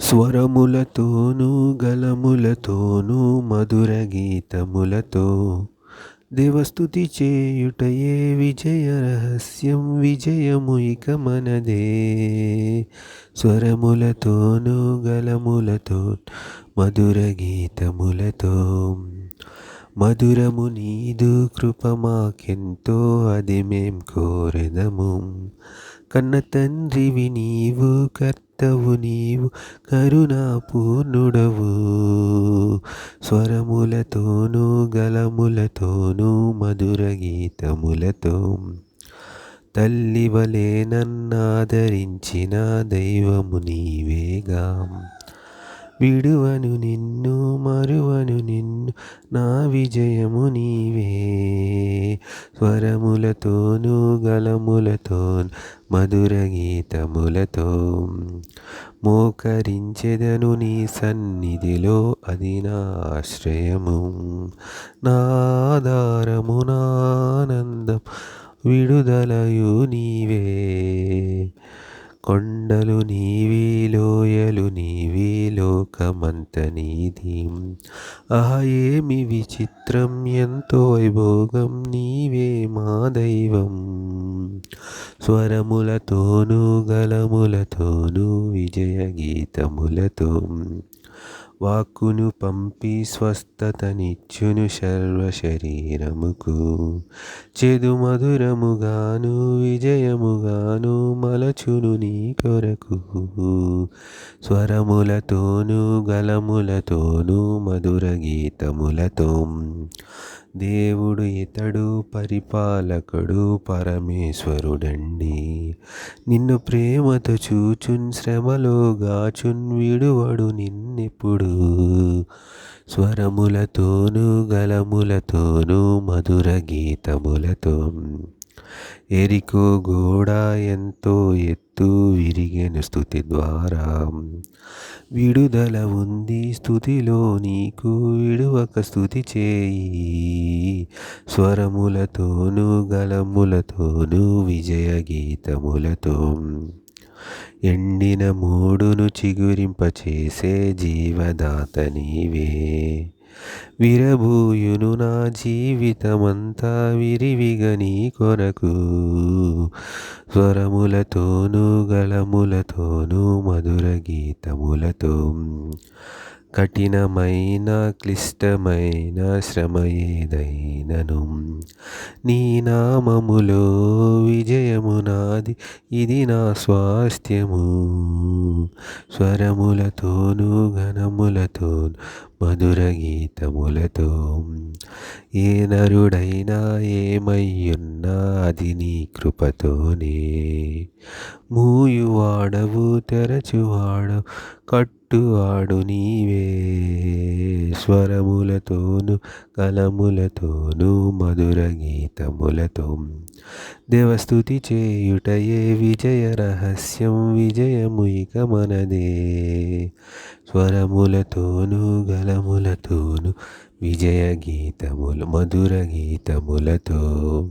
స్వరములతోనూ గలములతోనూ మధుర గీతములతో దేవస్థుతి చేయుటయే విజయ రహస్యం విజయము ఇక మనదే. స్వరములతోనూ గలములతో మధుర గీతములతో మధురము నీదు కృప మాకెంతో అది మేం కోరెదము. కన్న తండ్రివి నీవు కర్తవు నీవు కరుణాపూర్ణుడవు. స్వరములతోనూ గలములతోనూ మధుర గీతములతో తల్లి వలే నన్నాదరించిన దైవము నీవేగా. విడువను నిన్ను మరువను నిన్ను నా విజయము నీవే. స్వరములతోనూ గలములతో మధుర గీతములతో మోకరించెదను నీ సన్నిధిలో అది నా ఆశ్రయము. నాదారము నానందం విడుదలయు నీవే. కొండలు నీవి లోయలు నీవి లోకమంత నీది. ఆహా ఏమి విచిత్రం ఎంతో వైభోగం నీవే మా దైవం. స్వరములతోనూ గలములతోనూ విజయ గీతములతో వాక్కును పంపి స్వస్థతనిచ్చును సర్వ శరీరముకు చెదు మధురముగాను విజయముగాను మలచును నీ కొరకు. స్వరములతోనూ గలములతోనూ మధుర గీతములతో. దేవుడు ఇతడు పరిపాలకుడు పరమేశ్వరుడండి. నిన్ను ప్రేమతో చూచున్ శ్రమలో గాచున్ విడువడు నిన్నెప్పుడు. స్వరములతోనూ గలములతోనూ మధుర గీతములతో ఎరికో గోడ ఎంతో ఎత్తు విరిగెను స్థుతి ద్వారా. విడుదల ఉంది స్థుతిలో నీకు విడువక స్థుతి చేయి. స్వరములతోనూ గలములతోనూ విజయ గీతములతో ఎండిన మూడును చిగురింపచేసే జీవదాత నీవే. విరభూయును నా జీవితమంతా విరివిగని నీ కొరకు. స్వరములతోనూ గళములతోనూ మధుర గీతములతో కఠినమైన క్లిష్టమైన శ్రమ ఏదైనను నీ నామములో విజయము నాది ఇది నా స్వాస్థ్యము. స్వరములతోనూ ఘనములతో మధుర గీతములతో. ఏ నరుడైనా ఏమయ్యున్నా అది నీ కృపతోనే. మూయువాడవు తెరచువాడవు కట్టువాడు నీవే. స్వరములతోను కలములతోను మధుర గీతములతో. దేవస్థుతి చేయుటయే విజయ రహస్యం విజయము ఇక మనదే. స్వరములతోను గలములతోను విజయ గీతములు మధుర గీతములతో.